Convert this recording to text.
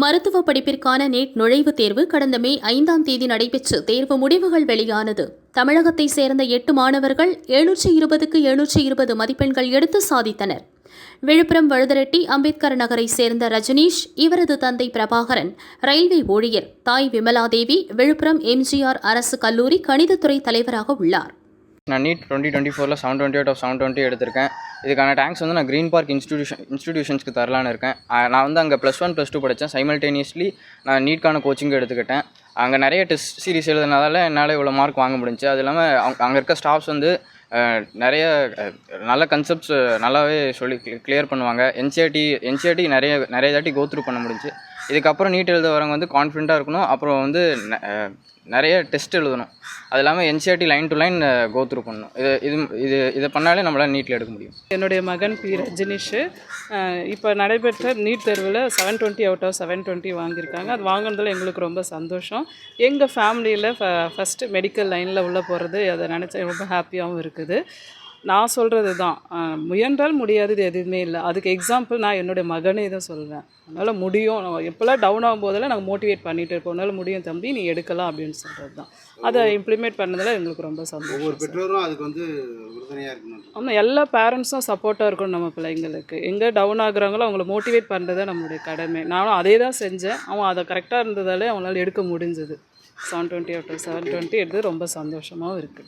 மருத்துவ படிப்பிற்கான நீட் நுழைவுத் தேர்வு கடந்த மே ஐந்தாம் தேதி நடைபெற்று தேர்வு முடிவுகள் வெளியானது. தமிழகத்தைச் சேர்ந்த எட்டு மாணவர்கள் எழுநூற்றி இருபதுக்கு எழுநூற்றி இருபது மதிப்பெண்கள் எடுத்து சாதித்தனர். விழுப்புரம் வழுதரெட்டி அம்பேத்கர் நகரைச் சேர்ந்த ரஜனீஷ் இவரது தந்தை பிரபாகரன் ரயில்வே ஊழியர் தாய் விமலாதேவி விழுப்புரம் எம்ஜிஆர் அரசு கல்லூரி கணிதத்துறை தலைவராக உள்ளார். நான் நீட் டுவெண்ட்டி டுவெண்ட்டி ஃபோரில் seven twenty out of seven twenty எடுத்திருக்கேன். இதுக்கான டேங்க்ஸ் வந்து நான் க்ரீன் பார்க் இன்ஸ்டிடியூஷன் இன்ஸ்டிடியூஷன்ஸ்க்கு தரலான்னு இருக்கேன். நான் வந்து அங்கே ப்ளஸ் ஒன் ப்ளஸ் டூ படித்தேன் சைமல்டேனியஸ்லி நான் நீட்கான கோச்சிங் எடுத்துக்கிட்டேன். அங்கே நிறைய டெஸ்ட் சீரிஸ் எழுதுனதால என்னால் இவ்வளோ மார்க் வாங்க முடிஞ்சு. அது இல்லாமல் அவங்க அங்கே இருக்க ஸ்டாஃப்ஸ் வந்து நிறைய நல்ல கன்செப்ட்ஸ் நல்லாவே சொல்லி கிளியர் பண்ணுவாங்க. என்சிஆர்டி என்சிஆர்டி நிறைய நிறைய தாட்டி கோத்ரூ பண்ண முடிஞ்சு. இதுக்கப்புறம் நீட் எழுத வரவங்க வந்து கான்ஃபிடண்ட்டாக இருக்கணும். அப்புறம் வந்து நிறைய டெஸ்ட் எழுதணும். அது இல்லாமல் NCERT line to line go through பண்ணணும். இது இது இது இதை பண்ணாலே நம்மளால் நீட்டில் எடுக்க முடியும். என்னுடைய மகன் பி ரஜினிஷு இப்போ நடைபெற்ற நீட் தேர்வில் seven twenty out of seven twenty வாங்கியிருக்காங்க. அது வாங்கினதில் எங்களுக்கு ரொம்ப சந்தோஷம். எங்கள் ஃபேமிலியில் ஃப ஃபஸ்ட்டு மெடிக்கல் லைனில் உள்ளே போகிறது அதை நினச்சா ரொம்ப ஹாப்பியாகவும் இருக்குது. நான் சொல்கிறது தான். முயன்றால் முடியாதது எதுவுமே இல்லை. அதுக்கு எக்ஸாம்பிள் நான் என்னுடைய மகனே தான் சொல்வேன். அதனால் முடியும். நம்ம எப்போல்லாம் டவுன் ஆகும்போதெல்லாம் நாங்கள் மோட்டிவேட் பண்ணிட்டு இருப்போம். உன்னால் முடியும் தம்பி நீ எடுக்கலாம் அப்படின்னு சொல்கிறது தான். அதை இம்ப்ளிமெண்ட் பண்ணதில் எங்களுக்கு ரொம்ப சந்தோஷம் ஒவ்வொரு பெற்றோரும் அதுக்கு வந்து உறுதுணையாக இருக்கணும். ஆமாம் எல்லா பேரண்ட்ஸும் சப்போர்ட்டாக இருக்கணும் நம்ம பிள்ளைங்களுக்கு. எங்கே டவுன் ஆகுறாங்களோ அவங்கள மோட்டிவேட் பண்ணுறது தான் நம்மளுடைய கடமை. நானும் அதே தான் செஞ்சேன். அவன் அதை கரெக்டாக இருந்ததாலே அவங்களால எடுக்க முடிஞ்சது. Seven twenty after seven twenty எடுத்து ரொம்ப சந்தோஷமாகவும் இருக்குது